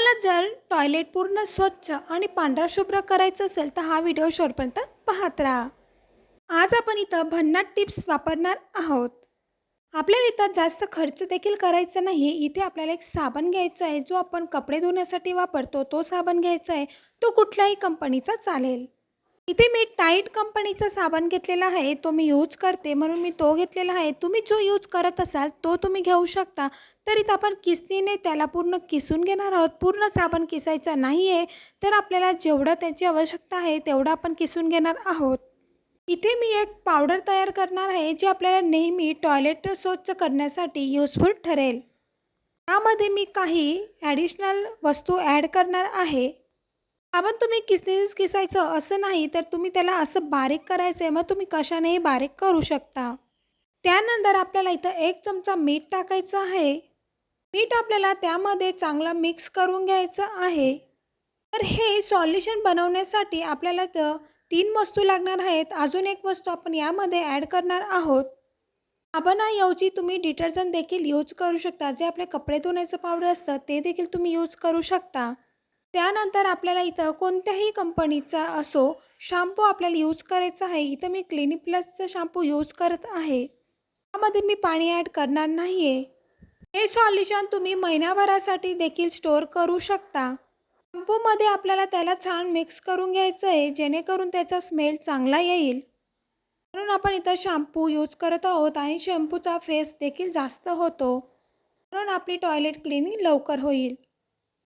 तुम्हाला जर टॉयलेट पूर्ण स्वच्छ आणि पांढरा शुभ्र करायचं असेल तर हा व्हिडिओ शेवटपर्यंत पाहत राहा. आज आपण इथं भन्नाट टिप्स वापरणार आहोत. आपल्याला इथं जास्त खर्च देखील करायचा नाही इथे आपल्याला एक साबण घ्यायचा आहे जो आपण कपडे धुण्यासाठी वापरतो. तो साबण घ्यायचा आहे. तो कुठल्याही कंपनीचा चालेल. इथे मी टाईट कंपनीचा साबण घेतलेला आहे तो मी यूज करते. म्हणून मी तो घेतलेला आहे. तुम्ही जो यूज करत असाल तो तुम्ही घेऊ शकता. तर इथं आपण किसनीने त्याला पूर्ण किसून घेणार आहोत. पूर्ण साबण किसायचा नाही आहे तर आपल्याला जेवढं त्याची आवश्यकता आहे तेवढं आपण किसून घेणार आहोत. इथे मी एक पावडर तयार करणार आहे जी आपल्याला नेहमी टॉयलेट स्वच्छ करण्यासाठी युजफुल ठरेल. त्यामध्ये मी काही ॲडिशनल वस्तू ॲड करणार आहे. साबण तुम्ही किसनीस किसायचं असं नाही तर तुम्ही त्याला असं बारीक करायचं आहे मग तुम्ही कशानेही बारीक करू शकता. त्यानंतर आपल्याला इथं एक चमचा मीठ टाकायचं आहे. मीठ आपल्याला त्यामध्ये चांगलं मिक्स करून घ्यायचं आहे. तर हे सॉल्युशन बनवण्यासाठी आपल्याला तर तीन वस्तू लागणार आहेत. अजून एक वस्तू आपण यामध्ये ॲड करणार आहोत. साबणाऐवजी तुम्ही डिटर्जंट देखील यूज करू शकता. जे आपले कपडे धुण्याचं पावडर असतं ते देखील तुम्ही यूज करू शकता. त्यानंतर आपल्याला इथं कोणत्याही कंपनीचा असो शॅम्पू आपल्याला यूज करायचा आहे. इथं मी क्लिनिक प्लसचा शॅम्पू यूज करत आहे. त्यामध्ये मी पाणी ॲड करणार नाही आहे हे सॉल्युशन तुम्ही महिनाभरासाठी देखील स्टोअर करू शकता. शॅम्पूमध्ये आपल्याला त्याला छान मिक्स करून घ्यायचं आहे जेणेकरून त्याचा स्मेल चांगला येईल. म्हणून आपण इथं शॅम्पू यूज करत आहोत आणि शॅम्पूचा फेस देखील जास्त होतो. म्हणून आपली टॉयलेट क्लिनिंग लवकर होईल.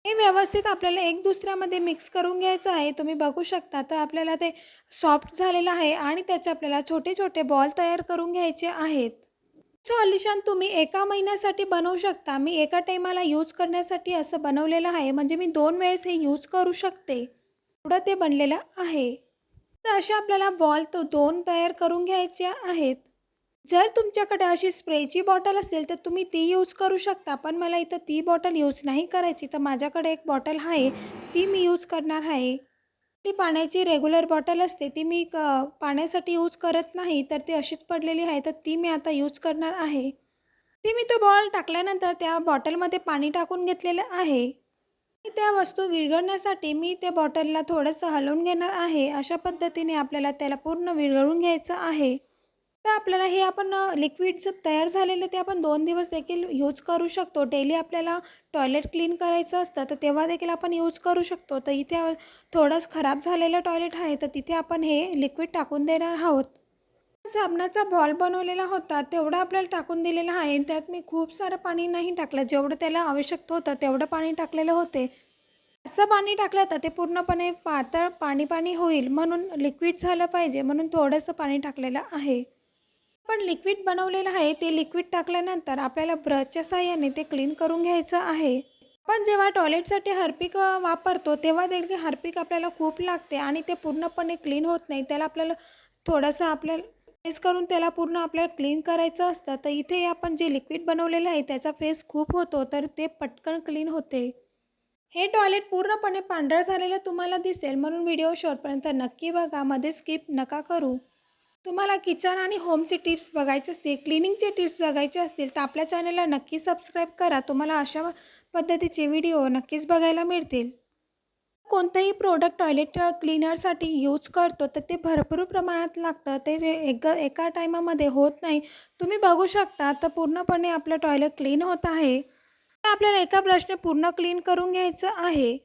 हे व्यवस्थित आपल्याला एक दुसऱ्यामध्ये मिक्स करून घ्यायचं आहे. तुम्ही बघू शकता. तर आपल्याला ते सॉफ्ट झालेलं आहे आणि त्याचे आपल्याला छोटे छोटे बॉल तयार करून घ्यायचे आहेत. सॉल्युशन तुम्ही एका महिन्यासाठी बनवू शकता. मी एका टायमाला यूज करण्यासाठी असं बनवलेलं आहे. म्हणजे मी दोन वेळेस हे यूज करू शकते. एवढं ते बनलेलं आहे. तर अशा आपल्याला बॉल तो दोन तयार करून घ्यायचे आहेत. जर तुमच्याकडे अशी स्प्रेची बॉटल असेल तर तुम्ही ती यूज करू शकता. पण मला इथं ती बॉटल यूज नाही करायची. तर माझ्याकडे एक बॉटल आहे. ती मी यूज करणार आहे. ती पाण्याची रेग्युलर बॉटल असते ती मी क पाण्यासाठी यूज करत नाही तर ती अशीच पडलेली आहे तर ती मी आता यूज करणार आहे. ती मी तो बॉल टाकल्यानंतर त्या बॉटलमध्ये पाणी टाकून घेतलेलं आहे. त्या वस्तू विरघळण्यासाठी मी त्या बॉटलला थोडंसं हलवून घेणार आहे. अशा पद्धतीने आपल्याला त्याला पूर्ण विरघळून घ्यायचं आहे. तर आपल्याला हे आपण लिक्विड जर तयार झालेलं ते आपण दोन दिवस देखील यूज करू शकतो. डेली आपल्याला टॉयलेट क्लीन करायचं असतं तर तेव्हा देखील आपण यूज करू शकतो. तर इथे थोडंच खराब झालेलं टॉयलेट आहे तर तिथे आपण हे लिक्विड टाकून देणार आहोत. साबणाचा बॉल बनवलेला होता तेवढं आपल्याला टाकून दिलेला आहे. त्यात मी खूप सारं पाणी नाही टाकलं. जेवढं त्याला आवश्यक होतं तेवढं पाणी टाकलेलं होते. असं पाणी टाकलं तर ते पूर्णपणे पातळ पाणी पाणी होईल म्हणून लिक्विड झालं पाहिजे म्हणून थोडंसं पाणी टाकलेलं आहे. पण लिक्विड बनवलेलं आहे ते लिक्विड टाकल्यानंतर आपल्याला ब्रशच्या साह्याने ते क्लीन करून घ्यायचं आहे. पण जेव्हा टॉयलेटसाठी हार्पिक वापरतो तेव्हा देखील हार्पिक आपल्याला खूप लागते आणि ते पूर्णपणे क्लीन होत नाही. त्याला आपल्याला थोडंसं आपल्याला फेस करून त्याला पूर्ण आपल्याला क्लीन करायचं असतं. तर इथे आपण जे लिक्विड बनवलेलं आहे त्याचा फेस खूप होतो तर ते पटकन क्लीन होते. हे टॉयलेट पूर्णपणे पांढरं झालेलं तुम्हाला दिसेल. म्हणून व्हिडिओ शॉर्टपर्यंत नक्की बघा. मध्ये स्किप नका करू. तुम्हाला किचन आणि होमचे टिप्स बघायचे असतील क्लिनिंगचे टिप्स बघायचे असतील तर आपल्या चॅनलला नक्की सबस्क्राईब करा. तुम्हाला अशा पद्धतीचे व्हिडिओ नक्कीच बघायला मिळतील. कोणतंही प्रोडक्ट टॉयलेट क्लिनरसाठी यूज करतो तर ते भरपूर प्रमाणात लागतं. ते एक एका टायमामध्ये होत नाही. तुम्ही बघू शकता तर पूर्णपणे आपलं टॉयलेट क्लीन होत आहे. आपल्याला एका ब्रशने पूर्ण क्लीन करून घ्यायचं आहे.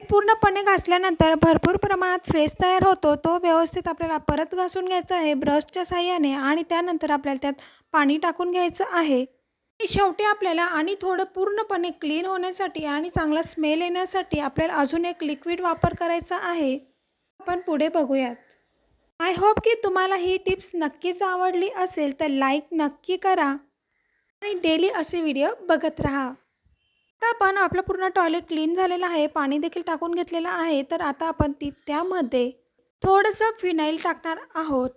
पूर्णपणे घासल्यानंतर भरपूर प्रमाणात फेस तयार होतो. तो व्यवस्थित आपल्याला परत घासून घ्यायचा आहे ब्रशच्या साह्याने आणि त्यानंतर आपल्याला त्यात पाणी टाकून घ्यायचं आहे. शेवटी आपल्याला आणि थोडं पूर्णपणे क्लीन होण्यासाठी आणि चांगला स्मेल येण्यासाठी आपल्याला अजून एक लिक्विड वापर करायचा आहे. आपण पुढे बघूयात. आय होप की तुम्हाला ही टिप्स नक्कीच आवडली असेल तर लाईक नक्की करा आणि डेली असे व्हिडिओ बघत राहा. आता आपण आपलं पूर्ण टॉयलेट क्लीन झालेलं आहे पाणी देखील टाकून घेतलेलं आहे तर आता आपण ती त्यामध्ये थोडंसं फिनाईल टाकणार आहोत.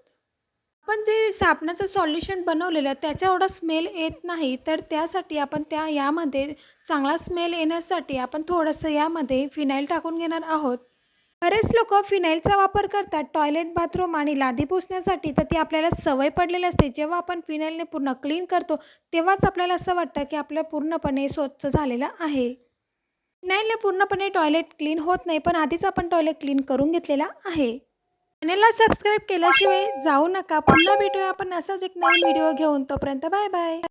आपण जे साबणाचं सॉल्युशन बनवलेलं त्याचा एवढा स्मेल येत नाही तर त्यासाठी आपण त्या यामध्ये चांगला स्मेल येण्यासाठी आपण थोडंसं यामध्ये फिनाईल टाकून घेणार आहोत. बरेच लोक फिनाईलचा वापर करतात टॉयलेट बाथरूम आणि लादी पुसण्यासाठी. तर ती आपल्याला सवय पडलेली असते. जेव्हा आपण फिनाईलने पूर्ण क्लीन करतो तेव्हाच आपल्याला असं वाटतं की आपलं पूर्णपणे स्वच्छ झालेलं आहे. फिनाईलने पूर्णपणे टॉयलेट क्लीन होत नाही पण आधीच आपण टॉयलेट क्लीन करून घेतलेला आहे. चॅनेलला सबस्क्राईब केल्याशिवाय जाऊ नका. पुन्हा भेटूया आपण असाच एक नवीन व्हिडिओ घेऊन. तोपर्यंत बाय बाय.